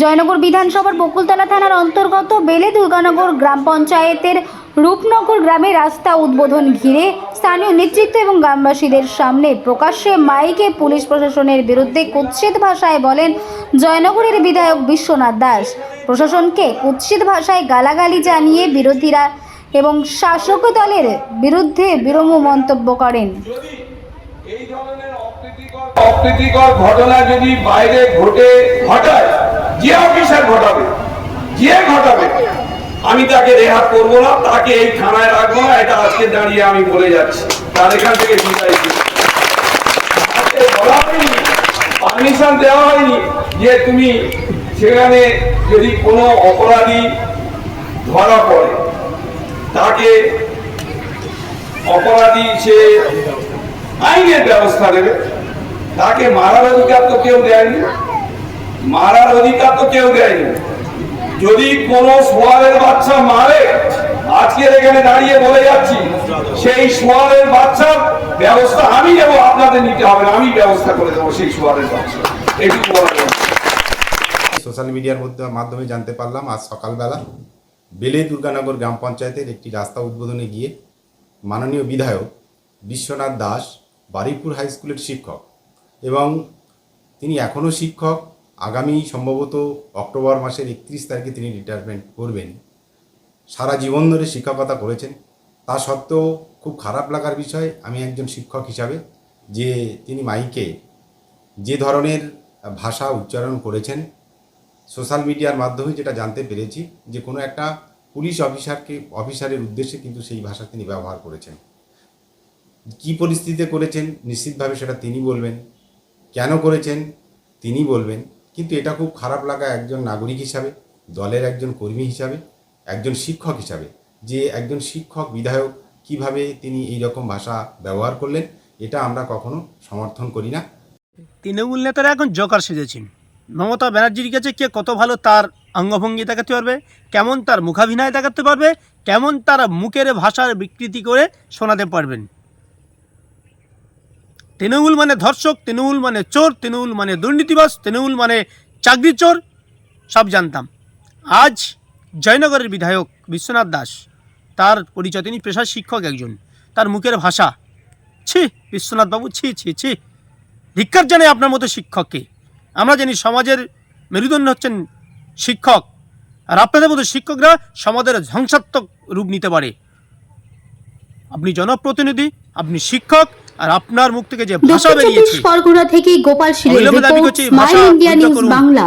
জয়নগর বিধানসভার বকুলতলা থানার অন্তর্গত বেলে দুর্গানগর গ্রাম পঞ্চায়েতের রূপনগর গ্রামে রাস্তা উদ্বোধন ঘিরে স্থানীয় নেতৃত্ব এবং গ্রামবাসীদের সামনে প্রকাশ্যে মাইকে পুলিশ প্রশাসনের বিরুদ্ধে কুৎসিত ভাষায় বলেন, জয়নগরের বিধায়ক বিশ্বনাথ দাস প্রশাসনকে কুৎসিত ভাষায় গালাগালি জানিয়ে বিরোধীরা এবং শাসক দলের বিরুদ্ধে বিরম মন্তব্য করেন। অপ্রীতিকর ঘটনা যদি বাইরে ঘটে ঘটায় যে অফিসার ঘটাবে, যে ঘটাবে, আমি তাকে রেহাত করব না, তাকে এই থানায় রাখব না, এটা আজকে দাঁড়িয়ে আমি বলে যাচ্ছি। তার এখান থেকে বলা হয়নি পারমিশন দেওয়া হয়নি যে তুমি সেখানে যদি কোনো অপরাধী ধরা পড়ে, তাকে অপরাধী সে আইনের ব্যবস্থা নেবে। তাকে মারার অধিকার তো কেউ দেয়নি। মারার অধিকার তো কেউ দেয়নি। যদি কোনো সোয়ালের বাচ্চা মারে, আজকের এখানে দাঁড়িয়ে বলে যাচ্ছি, সেই সোয়ালের বাচ্চার ব্যবস্থা আমি নেব, আপনাদের নিতে হবে আমি ব্যবস্থা করে দেবো সেই সোয়ালের বাচ্চা। সোশ্যাল মিডিয়ার মধ্যে মাধ্যমে জানতে পারলাম, আজ সকালবেলা বেলে দুর্গানগর গ্রাম পঞ্চায়েতের একটি রাস্তা উদ্বোধনে গিয়ে মাননীয় বিধায়ক বিশ্বনাথ দাস বারুইপুর হাই স্কুলের শিক্ষক এবং তিনি এখনও শিক্ষক আগামী সম্ভবত অক্টোবর মাসের একত্রিশ তারিখে তিনি রিটায়ারমেন্ট করবেন। সারা জীবন ধরে শিক্ষকতা করেছেন। তা সত্ত্বেও খুব খারাপ লাগার বিষয়, আমি একজন শিক্ষক হিসাবে, যে তিনি মাইকে যে ধরনের ভাষা উচ্চারণ করেছেন, সোশ্যাল মিডিয়ার মাধ্যমে যেটা জানতে পেরেছি, যে কোনো একটা পুলিশ অফিসারকে, অফিসারের উদ্দেশ্যে কিন্তু সেই ভাষা তিনি ব্যবহার করেছেন। কী পরিস্থিতিতে করেছেন, নিশ্চিতভাবে সেটা তিনি বলবেন। কেন করেছেন, তিনি বলবেন। কিন্তু এটা খুব খারাপ লাগা একজন নাগরিক হিসাবে, দলের একজন কর্মী হিসাবে, একজন শিক্ষক হিসাবে, যে একজন শিক্ষক, বিধায়ক কীভাবে তিনি এই রকম ভাষা ব্যবহার করলেন, এটা আমরা কখনো সমর্থন করি না। তৃণমূল নেতারা এখন জকার সেজেছেন। মমতা ব্যানার্জির কাছে কে কত ভালো তার অঙ্গভঙ্গি দেখাতে পারবে, কেমন তার মুখাভিনয় দেখাতে পারবে, কেমন তার মুখের ভাষার বিকৃতি করে শোনাতে পারবেন। তৃণমূল মানে ধর্ষক, তৃণমূল মানে চোর, তৃণমূল মানে দুর্নীতিবাস তৃণমূল মানে চাকরি চোর, সব জানতাম। আজ জয়নগরের বিধায়ক বিশ্বনাথ দাস, তার পরিচয়, তিনি পেশার শিক্ষক একজন, তার মুখের ভাষা, ছি বিশ্বনাথবাবু ছি ছি ছি। ধিক্কার জানাই আপনার মতো শিক্ষককে। আমরা জানি সমাজের মেরুদণ্ড হচ্ছেন শিক্ষক, আর আপনাদের মতো শিক্ষকরা সমাজের ধ্বংসাত্মক রূপ নিতে পারে। আপনি জনপ্রতিনিধি, আপনি শিক্ষক আর আপনার মুখ থেকে যে ভাষা বেরিয়েছে পরগনা থেকে গোপাল শিলের রিপোর্ট করছি, স্মাইল ইন্ডিয়া নিউজ বাংলা।